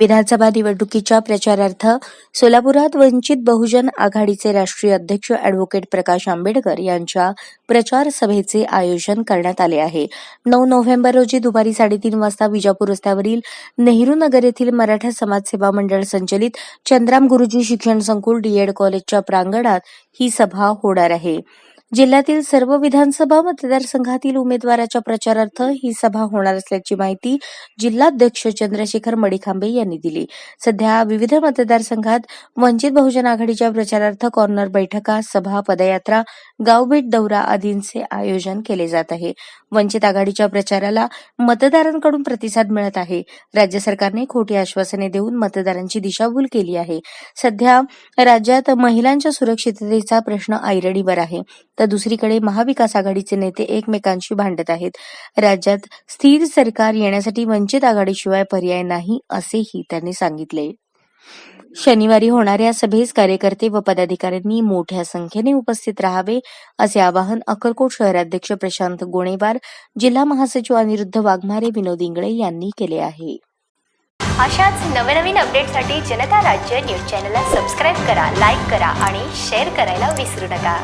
विधानसभा निवडणुकीच्या प्रचारार्थ सोलापुरात वंचित बहुजन आघाडीचे राष्ट्रीय अध्यक्ष अॅडव्होकेट प्रकाश आंबेडकर यांच्या प्रचार सभेचे आयोजन करण्यात आले आहे. नऊ नोव्हेंबर रोजी दुपारी साडेतीन वाजता विजापूर रस्त्यावरील नेहरू नगर येथील मराठा समाजसेवा मंडळ संचलित चंद्राम गुरुजी शिक्षण संकुल डीएड कॉलेजच्या प्रांगणात ही सभा होणार आहे. जिल्ह्यातील सर्व विधानसभा मतदारसंघातील उमेदवाराच्या प्रचारार्थ ही सभा होणार असल्याची माहिती जिल्हाध्यक्ष चंद्रशेखर मडिखांबे यांनी दिली. सध्या विविध मतदारसंघात वंचित बहुजन आघाडीच्या प्रचारार्थ कॉर्नर बैठका सभा पदयात्रा गावभेट दौरा आदींचे आयोजन केले जात आहे. वंचित आघाडीच्या प्रचाराला मतदारांकडून प्रतिसाद मिळत आहे. राज्य सरकारने खोटी आश्वासने देऊन मतदारांची दिशाभूल केली आहे. सध्या राज्यात महिलांच्या सुरक्षिततेचा प्रश्न ऐरणीवर आहे. तर दुसरीकडे महाविकास आघाडीचे नेते एकमेकांशी भांडत आहेत. राज्यात स्थिर सरकार येण्यासाठी वंचित आघाडीशिवाय पर्याय नाही असेही त्यांनी सांगितले. शनिवारी होणाऱ्या सभेस कार्यकर्ते व पदाधिकाऱ्यांनी मोठ्या संख्येने उपस्थित राहावे असे आवाहन अक्कलकोट शहराध्यक्ष प्रशांत गोणेवार जिल्हा महासचिव अनिरुद्ध वाघमारे विनोद इंगळे यांनी केले आहे. अशाच नवनवीन अपडेटसाठी जनता राज्य न्यूज चॅनलला सबस्क्राईब करा लाईक करा आणि शेअर करायला विसरू नका.